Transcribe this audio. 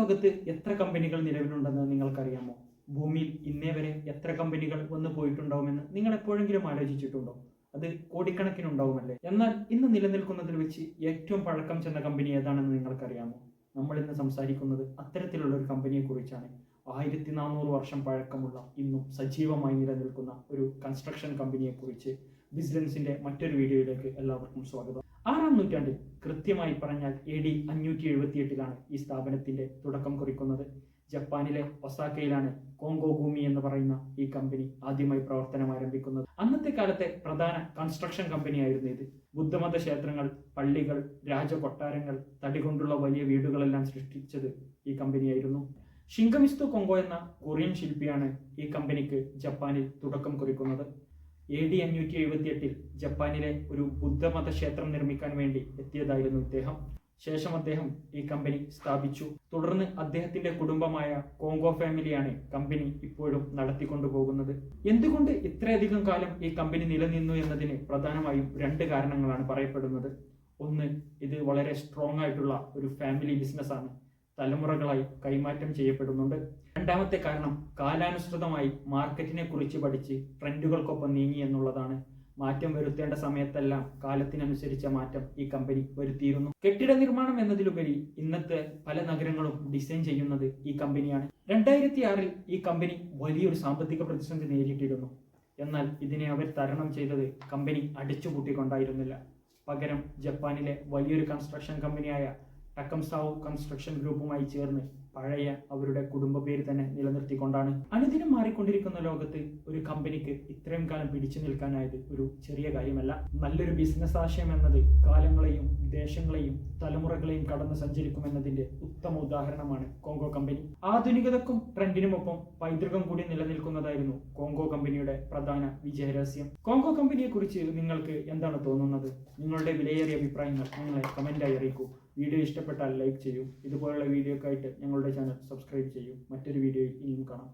ലോകത്ത് എത്ര കമ്പനികൾ നിലവിലുണ്ടെന്ന് നിങ്ങൾക്കറിയാമോ? ഭൂമിയിൽ ഇന്നേ വരെ എത്ര കമ്പനികൾ വന്നു പോയിട്ടുണ്ടാവുമെന്ന് നിങ്ങൾ എപ്പോഴെങ്കിലും ആലോചിച്ചിട്ടുണ്ടോ? അത് കോടിക്കണക്കിനുണ്ടാവുമല്ലേ? എന്നാൽ ഇന്ന് നിലനിൽക്കുന്നതിൽ വെച്ച് ഏറ്റവും പഴക്കം ചെന്ന കമ്പനി ഏതാണെന്ന് നിങ്ങൾക്കറിയാമോ? നമ്മൾ ഇന്ന് സംസാരിക്കുന്നത് അത്തരത്തിലുള്ള ഒരു കമ്പനിയെ കുറിച്ചാണ് ആയിരത്തി നാനൂറ് വർഷം പഴക്കമുള്ള ഇന്നും സജീവമായി നിലനിൽക്കുന്ന ഒരു കൺസ്ട്രക്ഷൻ കമ്പനിയെ കുറിച്ച് ബിസിനസിന്റെ മറ്റൊരു വീഡിയോയിലേക്ക് എല്ലാവർക്കും സ്വാഗതം. ആറാം നൂറ്റാണ്ടിൽ കൃത്യമായി പറഞ്ഞാൽ എ ഡി അഞ്ഞൂറ്റി എഴുപത്തിയെട്ടിലാണ് ഈ സ്ഥാപനത്തിന്റെ തുടക്കം കുറിക്കുന്നത്. ജപ്പാനിലെ ഒസാക്കയിലാണ് കോങ്കോ ഭൂമി എന്ന് പറയുന്ന ഈ കമ്പനി ആദ്യമായി പ്രവർത്തനം ആരംഭിക്കുന്നത്. അന്നത്തെ കാലത്തെ പ്രധാന കൺസ്ട്രക്ഷൻ കമ്പനിയായിരുന്നു ഇത്. ബുദ്ധമത ക്ഷേത്രങ്ങൾ പള്ളികൾ രാജകൊട്ടാരങ്ങൾ തടി കൊണ്ടുള്ള വലിയ വീടുകളെല്ലാം സൃഷ്ടിച്ചത് ഈ കമ്പനിയായിരുന്നു ഷിങ്കമിസ്തു കൊങ്കോ എന്ന കൊറിയൻ ശില്പിയാണ് ഈ കമ്പനിക്ക് ജപ്പാനിൽ തുടക്കം കുറിക്കുന്നത്. എ ഡി അഞ്ഞൂറ്റി എഴുപത്തി എട്ടിൽ ജപ്പാനിലെ ഒരു ബുദ്ധമത ക്ഷേത്രം നിർമ്മിക്കാൻ വേണ്ടി എത്തിയതായിരുന്നു ഇദ്ദേഹം. ശേഷം അദ്ദേഹം ഈ കമ്പനി സ്ഥാപിച്ചു. തുടർന്ന് അദ്ദേഹത്തിന്റെ കുടുംബമായ കോങ്കോ ഫാമിലിയാണ് കമ്പനി ഇപ്പോഴും നടത്തിക്കൊണ്ടുപോകുന്നത്. എന്തുകൊണ്ട് ഇത്രയധികം കാലം ഈ കമ്പനി നിലനിന്നു എന്നതിന് പ്രധാനമായും രണ്ട് കാരണങ്ങളാണ് പറയപ്പെടുന്നത്. ഒന്ന് ഇത് വളരെ സ്ട്രോങ് ആയിട്ടുള്ള ഒരു ഫാമിലി ബിസിനസ്സാണ് തലമുറകളായി കൈമാറ്റം ചെയ്യപ്പെടുന്നുണ്ട്. രണ്ടാമത്തെ കാരണം കാലാനുസൃതമായി മാർക്കറ്റിനെ കുറിച്ച് പഠിച്ച് ട്രെൻഡുകൾക്കൊപ്പം നീങ്ങി എന്നുള്ളതാണ്. മാറ്റം വരുത്തേണ്ട സമയത്തെല്ലാം കാലത്തിനനുസരിച്ച മാറ്റം ഈ കമ്പനി വരുത്തിയിരുന്നു. കെട്ടിട നിർമ്മാണം എന്നതിലുപരി ഇന്നത്തെ പല നഗരങ്ങളും ഡിസൈൻ ചെയ്യുന്നത് ഈ കമ്പനിയാണ്. രണ്ടായിരത്തി ആറിൽ ഈ കമ്പനി വലിയൊരു സാമ്പത്തിക പ്രതിസന്ധി നേരിട്ടിരുന്നു. എന്നാൽ ഇതിനെ അവർ തരണം ചെയ്തത് കമ്പനി അടിച്ചുപൂട്ടിക്കൊണ്ടായിരുന്നില്ല. പകരം ജപ്പാനിലെ വലിയൊരു കൺസ്ട്രക്ഷൻ കമ്പനിയായ ടക്കംസാവു കൺസ്ട്രക്ഷൻ ഗ്രൂപ്പുമായി ചേർന്ന്. പഴയ അവരുടെ കുടുംബ പേര് തന്നെ നിലനിർത്തിക്കൊണ്ടാണ് അനുദിനം മാറിക്കൊണ്ടിരിക്കുന്ന ലോകത്ത് ഒരു കമ്പനിക്ക് ഇത്രയും കാലം പിടിച്ചു നിൽക്കാനായത് ഒരു ചെറിയ കാര്യമല്ല. നല്ലൊരു ബിസിനസ് ആശയം എന്നത് കാലങ്ങളെയും ദേശങ്ങളെയും തലമുറകളെയും കടന്നു സഞ്ചരിക്കുമെന്നതിന്റെ ഉത്തമ ഉദാഹരണമാണ് കോങ്കോ കമ്പനി. ആധുനികതക്കും ട്രെൻഡിനുമൊപ്പം പൈതൃകം കൂടി നിലനിൽക്കുന്നതായിരുന്നു കോങ്കോ കമ്പനിയുടെ പ്രധാന വിജയരഹസ്യം. കോങ്കോ കമ്പനിയെ കുറിച്ച് നിങ്ങൾക്ക് എന്താണ് തോന്നുന്നത്? നിങ്ങളുടെ വിലയേറിയ അഭിപ്രായങ്ങൾ നിങ്ങളെ കമന്റായി അറിയിക്കൂ. വീഡിയോ ഇഷ്ടപ്പെട്ടാൽ ലൈക്ക് ചെയ്യൂ. ഇതുപോലുള്ള വീഡിയോക്കായിട്ട് ഞങ്ങളുടെ ചാനൽ സബ്സ്ക്രൈബ് ചെയ്യൂ. മറ്റൊരു വീഡിയോയിൽ ഇനിയും കാണാം.